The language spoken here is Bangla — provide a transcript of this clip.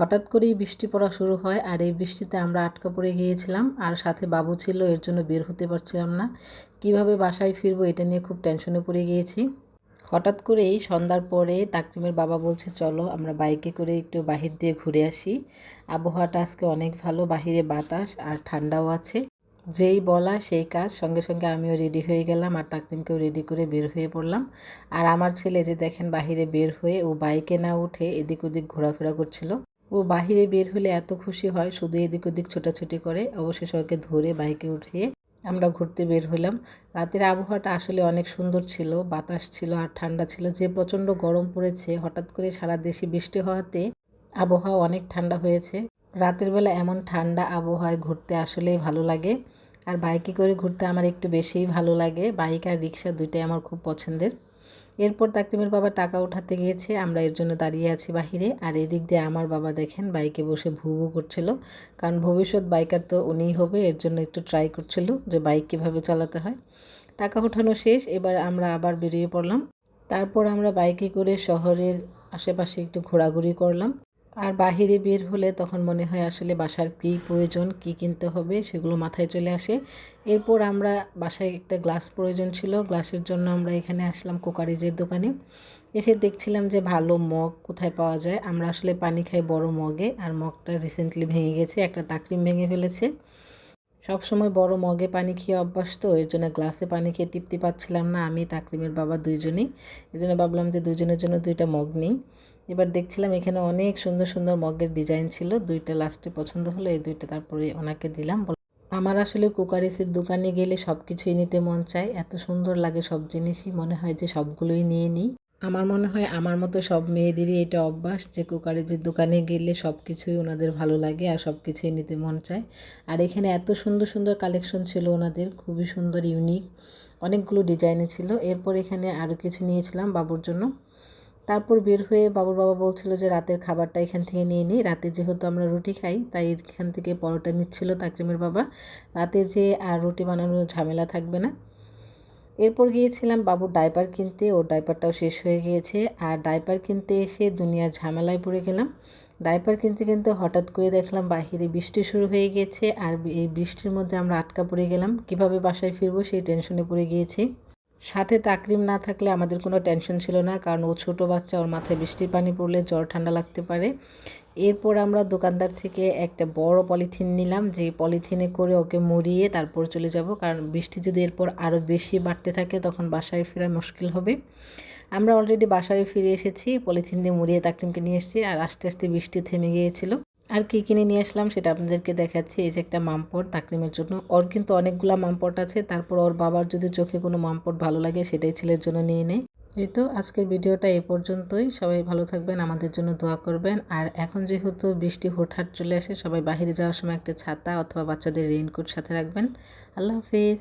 হঠাৎ করেই বৃষ্টি পড়া শুরু হয় আর এই বৃষ্টিতে আমরা আটকা পড়ে গিয়েছিলাম আর সাথে বাবু ছিল, এর জন্য বের হতে পারছিলাম না। কীভাবে বাসায় ফিরবো এটা নিয়ে খুব টেনশনে পড়ে গিয়েছি। হঠাৎ করেই সন্ধ্যার পরে তাকরিমের বাবা বলছে, চলো, আমরা বাইকে করে একটু বাহির দিয়ে ঘুরে আসি। আবহাওয়াটা আজকে অনেক ভালো, বাহিরে বাতাস আর ঠান্ডাও আছে। যেই বলা সেই কাজ। সঙ্গে সঙ্গে আমিও রেডি হয়ে গেলাম আর তাকদিমকেও রেডি করে বের হয়ে পড়লাম। আর আমার ছেলে যে দেখেন বাহিরে বের হয়ে ও বাইকে না উঠে এদিক ওদিক ঘোরাফেরা করছিল। ও বাহিরে বের হলে এত খুশি হয়, শুধু এদিক ওদিক ছোটাছুটি করে। অবশেষে ওকে ধরে বাইকে উঠিয়ে আমরা ঘুরতে বের হইলাম রাতের আবহাওয়াটা আসলে অনেক সুন্দর ছিল, বাতাস ছিল আর ঠান্ডা ছিল। যে প্রচণ্ড গরম পড়েছে, হঠাৎ করে সারা দেশে বৃষ্টি হওয়াতে আবহাওয়া অনেক ঠান্ডা হয়েছে। রাতের বেলা এমন ঠান্ডা আবহাওয়ায় ঘুরতে আসলেই ভালো লাগে। আর বাইকে করে ঘুরতে আমার একটু বেশিই ভালো লাগে। বাইক আর রিক্সা দুইটাই আমার খুব পছন্দের। এরপর তাকরিমের বাবা টাকা উঠাতে গিয়েছে, আমরা এর জন্য দাঁড়িয়ে আছি বাহিরে। আর এদিক দিয়ে আমার বাবা দেখেন বাইকে বসে ভু ভু করছিল, কারণ ভবিষ্যৎ বাইকার তো উনিই হবে, এর জন্য একটু ট্রাই করছিল যে বাইক কীভাবে চালাতে হয়। টাকা উঠানো শেষ, এবার আমরা আবার বেরিয়ে পড়লাম। তারপর আমরা বাইকে করে শহরের আশেপাশে একটু ঘোরাঘুরি করলাম। আর বাহিরে বের হলে তখন মনে হয় আসলে বাসার কী প্রয়োজন, কী কিনতে হবে সেগুলো মাথায় চলে আসে। এরপর আমরা বাসায় একটা গ্লাস প্রয়োজন ছিল, গ্লাসের জন্য আমরা এখানে আসলাম কোকারিজের দোকানে। এসে দেখছিলাম যে ভালো মগ কোথায় পাওয়া যায়। আমরা আসলে পানি খাই বড় মগে, আর মগটা রিসেন্টলি ভেঙে গেছে, একটা তাকরিম ভেঙে ফেলেছে। সব সময় বড় মগে পানি খেয়ে অভ্যাস তো, এর জন্য গ্লাসে পানি খেয়ে তৃপ্তি পাচ্ছিলাম না। আমি, তাকরিমের বাবা দুইজনেই। এই জন্য ভাবলাম যে দুজনের জন্য দুইটা মগ নেই। এবার দেখছিলাম এখানে অনেক সুন্দর সুন্দর মগের ডিজাইন ছিল। দুইটা লাস্টে পছন্দ হলো, এই দুইটা তারপরে ওনাকে দিলাম। আমার আসলে কুকারিসের দোকানে গেলে সব কিছুই নিতে মন চায়। এত সুন্দর লাগে সব জিনিসই। মনে হয় যে সবগুলোই নিয়ে নিই। আমার মনে হয় আমার মতো সব মেয়েদেরই এটা অভ্যাস যে কুকারিজের দোকানে গেলে সব কিছুই ওনাদের ভালো লাগে আর সব কিছুই নিতে মন চায়। আর এখানে এত সুন্দর সুন্দর কালেকশন ছিল ওনাদের, খুবই সুন্দর, ইউনিক। অনেকগুলো ডিজাইনে ছিল। এরপর এখানে আরও কিছু নিয়েছিলাম বাবুর জন্য। তারপর বের হয়ে বাবুর বাবা বলছিল যে, রাতের খাবারটা এখান থেকে নিয়ে নিই রাতে যেহেতু আমরা রুটি খাই, তাই এখান থেকে পরোটা নিচ্ছিল তাকরিমের বাবা। রাতে যে আর রুটি বানানোর ঝামেলা থাকবে না। এরপর গিয়েছিলাম বাবুর ডাইপার কিনতে, ওর ডাইপারটাও শেষ হয়ে গিয়েছে। আর ডাইপার কিনতে এসে দুনিয়ার ঝামেলায় পড়ে গেলাম। ডাইপার কিনতে কিনতে হঠাৎ করে দেখলাম বাহিরে বৃষ্টি শুরু হয়ে গিয়েছে। আর এই বৃষ্টির মধ্যে আমরা আটকা পড়ে গেলাম। কীভাবে বাসায় ফিরবো সেই টেনশনে পড়ে গিয়েছি। সাথে তাকরিম না থাকলে আমাদের কোনো টেনশন ছিল না, কারণ ও ছোটো বাচ্চা, ওর মাথায় বৃষ্টির পানি পড়লে জ্বর ঠান্ডা লাগতে পারে। এরপর আমরা দোকানদার থেকে একটা বড় পলিথিন নিলাম, যে পলিথিনে করে ওকে মরিয়ে তারপর চলে যাব, কারণ বৃষ্টি যদি এরপর আরও বেশি বাড়তে থাকে, তখন বাসায় ফেরা মুশকিল হবে। আমরা অলরেডি বাসায় ফিরে এসেছি, পলিথিন দিয়ে মুড়িয়ে তাকরিমকে নিয়ে এসেছি, আর আস্তে আস্তে বৃষ্টি থেমে গিয়েছিল। আর কী কিনে নিয়ে আসলাম সেটা আপনাদেরকে দেখাচ্ছি। এই যে একটা মামপট তাকরিমের জন্য। ওর কিন্তু অনেকগুলো মামপট আছে। তারপর ওর বাবার যদি চোখে কোনো মামপট ভালো লাগে সেটাই ছেলের জন্য নিয়ে নেয় এই তো আজকের ভিডিওটা এ পর্যন্তই। সবাই ভালো থাকবেন, আমাদের জন্য দোয়া করবেন। আর এখন যেহেতু বৃষ্টি হুটহাট চলে আসে, সবাই বাহিরে যাওয়ার সময় একটা ছাতা অথবা বাচ্চাদের রেইনকোট সাথে রাখবেন। আল্লাহ হাফিজ।